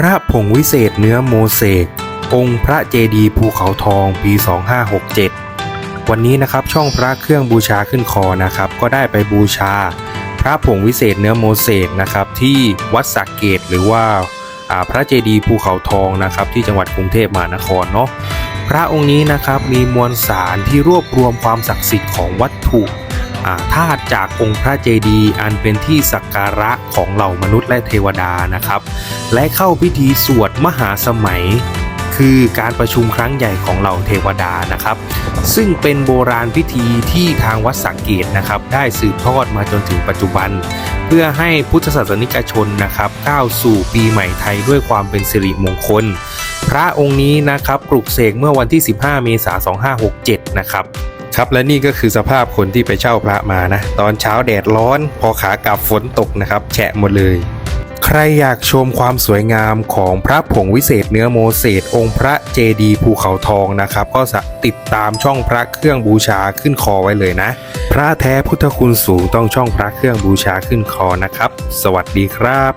พระผงวิเศษเนื้อโมเสกองค์พระเจดีภูเขาทองปี 2567 วันนี้นะครับช่องพระเครื่องบูชาขึ้นคอนะครับ ก็ได้ไปบูชา พระผงวิเศษเนื้อโมเสกนะครับที่วัดสักเกตหรือว่าพระเจดีภูเขาทองนะครับที่จังหวัดกรุงเทพมหานครเนาะพระองค์นี้นะครับมีมวลสารที่รวบรวมความศักดิ์สิทธิ์ของวัตถุ ธาตุจากองค์พระเจดีย์อันเป็นที่สักการะของเหล่ามนุษย์และเทวดานะครับ และเข้าพิธีสวดมหาสมัย คือการประชุมครั้งใหญ่ของเหล่าเทวดานะครับ ซึ่งเป็นโบราณพิธีที่ทางวัดสังเกตนะครับ ได้สืบทอดมาจนถึงปัจจุบัน เพื่อให้พุทธศาสนิกชนนะครับก้าวสู่ปีใหม่ไทยด้วยความเป็นสิริมงคลพระองค์นี้นะครับปลุกเสกเมื่อวันที่ 15 เมษายน 2567 นะครับ ครับและนี่ก็คือสภาพคนที่ไปเช่าพระมานะ ตอนเช้าแดดร้อน พอขากลับฝนตกนะครับ แฉะหมดเลย ใครอยากชมความสวยงามของพระผงวิเศษเนื้อโมเสสองค์พระเจดีภูเขาทองนะครับ ก็สะติดตามช่องพระเครื่องบูชาขึ้นคอไว้เลยนะ พระแท้พุทธคุณสูงต้องช่องพระเครื่องบูชาขึ้นคอนะครับ สวัสดีครับ